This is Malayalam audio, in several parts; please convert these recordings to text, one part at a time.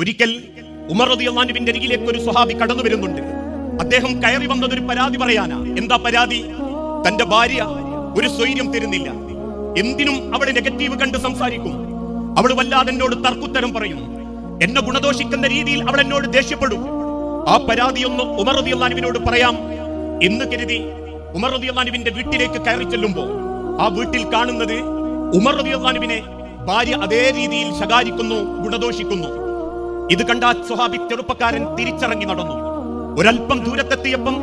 ഒരിക്കൽ ഉമർ റളിയല്ലാഹുവിന്റെ അരികിലേക്ക് ഒരു സ്വഹാബി കടന്നു വരുന്നുണ്ട്. അദ്ദേഹം കയറി വന്നത് ഒരു പരാതി പറയാനാ. എന്താ പരാതി? തന്റെ ഭാര്യ ഒരു സ്വൈര്യം തരുന്നില്ല. എന്തിനും അവൾ നെഗറ്റീവ് കണ്ട് സംസാരിക്കും. അവൾ വല്ലാതെ എന്നോട് തർക്കുത്തരം പറയും. എന്നെ ഗുണദോഷിക്കുന്ന രീതിയിൽ അവൾ എന്നോട് ദേഷ്യപ്പെടും. ആ പരാതി ഒന്ന് ഉമർ അള്ളാനുവിനോട് പറയാം എന്ന് കരുതി ഉമർ റളിയല്ലാഹുവിന്റെ വീട്ടിലേക്ക് കയറി ചെല്ലുമ്പോൾ ആ വീട്ടിൽ കാണുന്നത് ഉമർ റളിയല്ലാഹുവിനെ ഭാര്യ അതേ രീതിയിൽ ശകാരിക്കുന്നു ഗുണദോഷിക്കുന്നു. ഇത് കണ്ട സ്വഹാബി ചെറുപ്പക്കാരൻ തിരിച്ചിറങ്ങി നടന്നു. ഒരല്പം ദൂരത്തെത്തിയപ്പം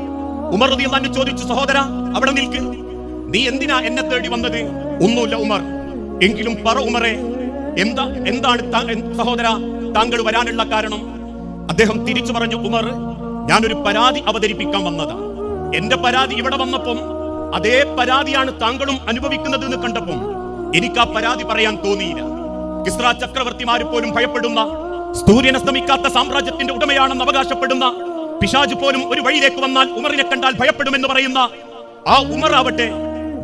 ഉമർ റളിയല്ലാഹു ചോദിച്ചു സഹോദര അവിടെ നിൽക്ക്. നീ എന്തിനാ എന്നെ തേടി വന്നത്? ഒന്നുമില്ല ഉമർ. എങ്കിലും പറ ഉമറെ. എന്താ എന്താണ് സഹോദര താങ്കൾ വരാനുള്ള കാരണം? അദ്ദേഹം തിരിച്ചു പറഞ്ഞു ഉമർ ഞാനൊരു പരാതി അവതരിപ്പിക്കാൻ വന്നതാ. എന്റെ പരാതി ഇവിടെ വന്നപ്പം അതേ പരാതിയാണ് താങ്കളും അനുഭവിക്കുന്നത് എന്ന് കണ്ടപ്പം എനിക്ക് ആ പരാതി പറയാൻ തോന്നിയില്ല. കിസ്ര ചക്രവർത്തിമാർ പോലും ഭയപ്പെടുന്ന സൂര്യൻ അസ്തമിക്കാത്ത സാമ്രാജ്യത്തിന്റെ ഉടമയാണെന്ന് അവകാശപ്പെടുന്ന പിശാജ് പോലും ഒരു വഴിയിലേക്ക് വന്നാൽ ഉമറിനെ കണ്ടാൽ ഭയപ്പെടുമെന്ന് പറയുന്ന ആ ഉമർ ആവട്ടെ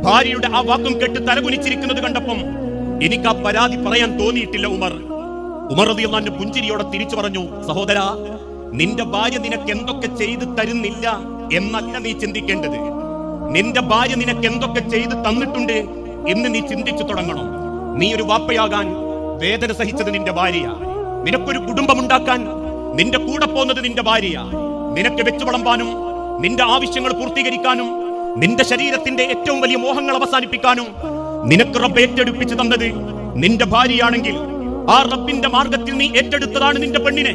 ഭാര്യയുടെ ആ വാക്കും കേട്ട് തലകുനിച്ചിരിക്കുന്നത് കണ്ടപ്പം എനിക്ക് ആ പരാതി പറയാൻ തോന്നിയിട്ടില്ല ഉമർ. ഉമർ റളിയല്ലാഹു പുഞ്ചിരിയോടെ തിരിച്ചു പറഞ്ഞു സഹോദര നിന്റെ ഭാര്യ നിനക്ക് എന്തൊക്കെ ചെയ്തു തരുന്നില്ല എന്നല്ല നീ ചിന്തിക്കേണ്ടത്. നിന്റെ ഭാര്യ നിനക്ക് എന്തൊക്കെ ചെയ്തു തന്നിട്ടുണ്ട് എന്ന് നീ ചിന്തിച്ചു തുടങ്ങണം. നീ ഒരു വാപ്പയാകാൻ വേദന സഹിച്ചത് നിന്റെ ഭാര്യ നിനക്കൊരു കുടുംബമുണ്ടാക്കാൻ നിന്റെ കൂടെ പോകുന്നത് നിന്റെ ഭാര്യ നിനക്ക് വെച്ചു വിളമ്പാനും നിന്റെ ആവശ്യങ്ങൾ പൂർത്തീകരിക്കാനും നിന്റെ ശരീരത്തിന്റെ ഏറ്റവും വലിയ മോഹങ്ങൾ അവസാനിപ്പിക്കാനും നിനക്ക് റബ്ബ് ഏറ്റെടുപ്പിച്ചു തന്നത് നിന്റെ ഭാര്യയാണെങ്കിൽ ആ റബ്ബിന്റെ മാർഗത്തിൽ നീ ഏറ്റെടുത്തതാണ് നിന്റെ പെണ്ണിനെ.